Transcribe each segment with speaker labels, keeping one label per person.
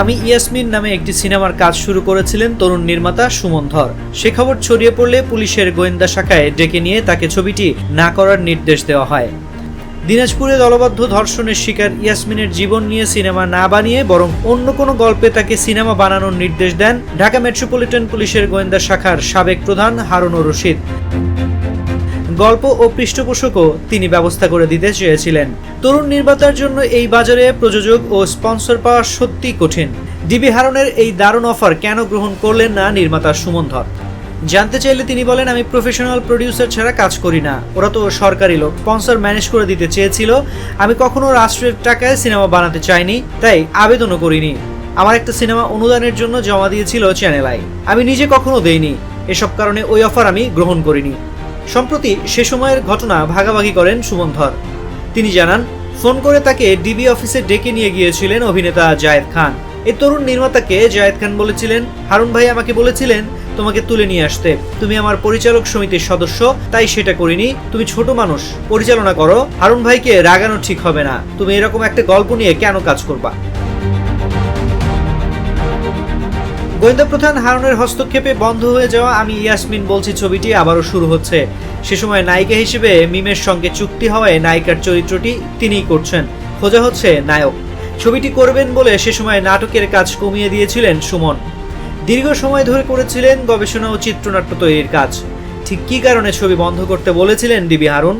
Speaker 1: আমি ইয়াসমিন নামে একটি সিনেমার কাজ শুরু করেছিলেন তরুণ নির্মাতা সুমন ধর। সে খবর ছড়িয়ে পড়লে পুলিশের গোয়েন্দা শাখায় ডেকে নিয়ে তাকে ছবিটি না করার নির্দেশ দেওয়া হয়। দিনাজপুরে দলবদ্ধ ধর্ষণের শিকার ইয়াসমিনের জীবন নিয়ে সিনেমা না বানিয়ে বরং অন্য কোনো গল্পে তাকে সিনেমা বানানোর নির্দেশ দেন ঢাকা মেট্রোপলিটন পুলিশের গোয়েন্দা শাখার সাবেক প্রধান হারুনুর রশিদ। গল্প ও পৃষ্ঠপোষকও তিনি ব্যবস্থা করে দিতে চেয়েছিলেন। তরুণ নির্মাতার জন্য এই বাজারে প্রযোজক ও স্পন্সর পাওয়া সত্যিই কঠিন। ডিবি হারনের এই দারুণ অফার কেন গ্রহণ করলেন না নির্মাতা সুমন ধর? জানতে চাইলে তিনি বলেন, আমি প্রফেশনাল প্রডিউসার ছাড়া কাজ করি না। ওরা তো সরকারি লোক। স্পন্সর ম্যানেজ করে দিতে চেয়েছিল। আমি কখনো রাষ্ট্রের টাকায় সিনেমা বানাতে চাইনি, তাই আবেদনও করিনি। আমার একটা সিনেমা অনুদানের জন্য জমা দিয়েছিল চ্যানেল আই। আমি নিজে কখনো দেইনি। এসব কারণে ওই অফার আমি গ্রহণ করিনি। সম্প্রতি সে সময়ের ঘটনা ভাগাভাগি করেন সুমন ধর। তিনি জানান, ফোন করে তাকে ডিবি অফিসে ডেকে নিয়ে গিয়েছিলেন অভিনেতা জায়েদ খান। এই তরুণ নির্মাতাকে জায়েদ খান বলেছিলেন, হারুন ভাই আমাকে বলেছিলেন তোমাকে তুলে নিয়ে আসতে। তুমি আমার পরিচালক সমিতির সদস্য, তাই সেটা করিনি। তুমি ছোট মানুষ, পরিচালনা করো। হারুন ভাইকে রাগানো ঠিক হবে না। তুমি এরকম একটা গল্প নিয়ে কেন কাজ করবা? গোয়েন্দা প্রধান হারুনের হস্তক্ষেপে বন্ধ হয়ে যাওয়া আমি ইয়াসমিন বলছি ছবিটি আবারও শুরু হচ্ছে। সে সময় নায়িকা হিসেবে মিমের সঙ্গে চুক্তি হওয়ায় নায়িকার চরিত্রটি তিনিই করছেন। খোঁজা হচ্ছে নায়ক। ছবিটি করবেন বলে সে সময় নাটকের কাজ কমিয়ে দিয়েছিলেন সুমন। দীর্ঘ সময় ধরে করেছিলেন গবেষণা ও চিত্রনাট্য তৈরির কাজ। ঠিক কী কারণে ছবি বন্ধ করতে বলেছিলেন ডিবি হারুন?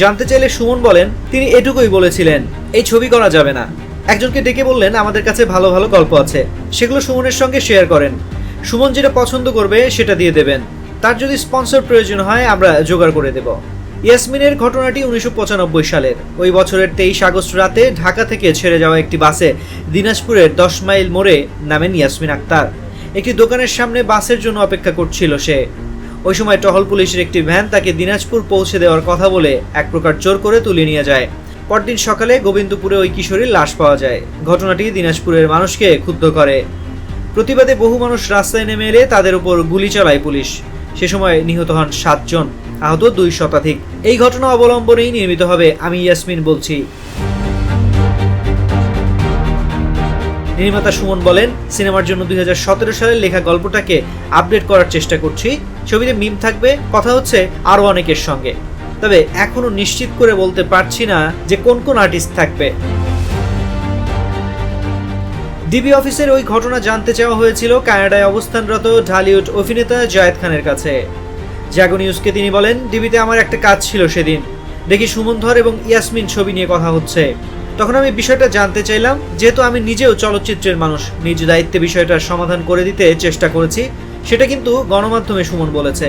Speaker 1: জানতে চাইলে সুমন বলেন, তিনি এটুকুই বলেছিলেন, এই ছবি করা যাবে না। একজনকে ডেকে বললেন, আমাদের কাছে ভালো ভালো গল্প আছে। সেগুলো সুমনের সঙ্গে শেয়ার করেন। সুমন যেটা পছন্দ করবে, সেটা দিয়ে দেবেন। তার যদি স্পন্সর প্রয়োজন হয়, আমরা জোগাড় করে দেব। ইয়াসমিনের ঘটনাটি উনিশশো পঁচানব্বই সালের। ওই বছরের তেইশ আগস্ট রাতে ঢাকা থেকে ছেড়ে যাওয়া একটি বাসে দিনাজপুরের দশ মাইল মোড়ে নামেন ইয়াসমিন আক্তার। একটি দোকানের সামনে বাসের জন্য অপেক্ষা করছিল সে। ওই সময় টহল পুলিশের একটি ভ্যান তাকে দিনাজপুর পৌঁছে দেওয়ার কথা বলে এক প্রকার জোর করে তুলে নিয়ে যায়। পরদিন সকালে গোবিন্দপুরে ওই কিশোরীর লাশ পাওয়া যায়। ঘটনাটি দিনাজপুরের মানুষকে ক্ষুব্ধ করে। প্রতিবাদে বহু মানুষ রাস্তায় নেমে এলে তাদের উপর গুলি চালায় পুলিশ। সে সময় নিহত হন সাতজন, আহত দুই শতাধিক। এই ঘটনা অবলম্বনেই নির্মিত হবে আমি ইয়াসমিন বলছি। নির্মাতা সুমন বলেন, সিনেমার জন্য দুই সালে লেখা গল্পটাকে আপডেট করার চেষ্টা করছি। ছবিতে মিম থাকবে, কথা হচ্ছে আরও অনেকের সঙ্গে। তবে এখনও নিশ্চিত করে বলতে পারছি না যে কোন কোন আর্টিস্ট থাকবে। ডিবি অফিসের ওই ঘটনা জানতে চাওয়া হয়েছিল কানাডায় অবস্থানরত ঢালিউড অভিনেতা জায়েদ খানের কাছে। জাগো নিউজকে তিনি বলেন ডিবিতে আমার একটা কাজ ছিল সেদিন। দেখি সুমন ধর এবং ইয়াসমিন ছবি নিয়ে কথা হচ্ছে। তখন আমি বিষয়টা জানতে চাইলাম, যেহেতু আমি নিজেও চলচ্চিত্রের মানুষ, নিজ দায়িত্বে বিষয়টার সমাধান করে দিতে চেষ্টা করেছি, সেটা কিন্তু গণমাধ্যমে সুমন বলেছে।